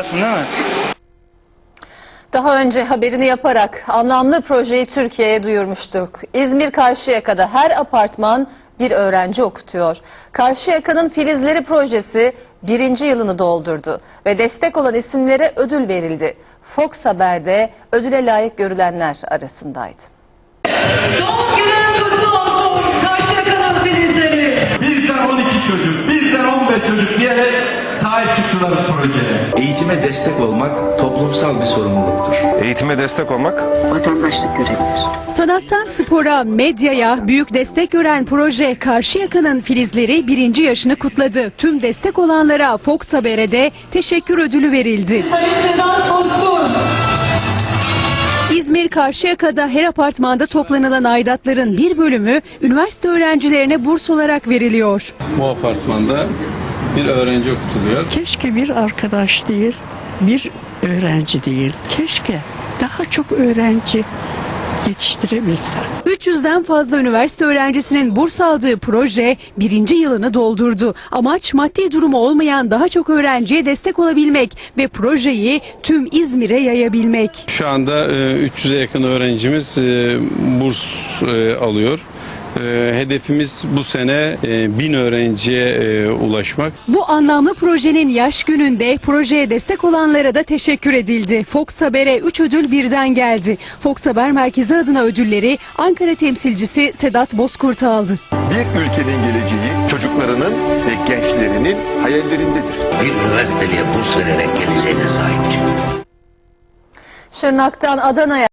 Buradasın değil mi? Daha önce haberini yaparak anlamlı projeyi Türkiye'ye duyurmuştuk. İzmir Karşıyaka'da her apartman bir öğrenci okutuyor. Karşıyaka'nın Filizleri projesi birinci yılını doldurdu ve destek olan isimlere ödül verildi. Fox Haber'de ödüle layık görülenler arasındaydı. Doğum günün kutlu olsun Karşıyaka'nın sahip çıktılar bu projeye. Eğitime destek olmak toplumsal bir sorumluluktur. Eğitime destek olmak vatandaşlık görevidir. Sanattan spora, medyaya büyük destek gören proje Karşıyaka'nın Filizleri birinci yaşını kutladı. Tüm destek olanlara Fox Haber'e de teşekkür ödülü verildi. Sayın Sedat Bozkurt. İzmir Karşıyaka'da her apartmanda toplanılan aidatların bir bölümü üniversite öğrencilerine burs olarak veriliyor. Bu apartmanda bir öğrenci okutuluyor. Keşke bir arkadaş değil, bir öğrenci değil. Keşke daha çok öğrenci yetiştirebilsek. 300'den fazla üniversite öğrencisinin burs aldığı proje birinci yılını doldurdu. Amaç maddi durumu olmayan daha çok öğrenciye destek olabilmek ve projeyi tüm İzmir'e yayabilmek. Şu anda e, 300'e yakın öğrencimiz e, burs e, alıyor. E, Hedefimiz bu sene e, 1000 öğrenciye e, ulaşmak. Bu anlamlı projenin yaş gününde projeye destek olanlara da teşekkür edildi. Fox Haber'e 3 ödül birden geldi. Fox Haber Merkezi adına ödülleri Ankara temsilcisi Sedat Bozkurt aldı. bir ülkenin geleceği çocuklarının ve gençlerinin hayallerindedir. bir üniversiteliye burs vererek geleceğine sahip çık. Şırnak'tan Adana'ya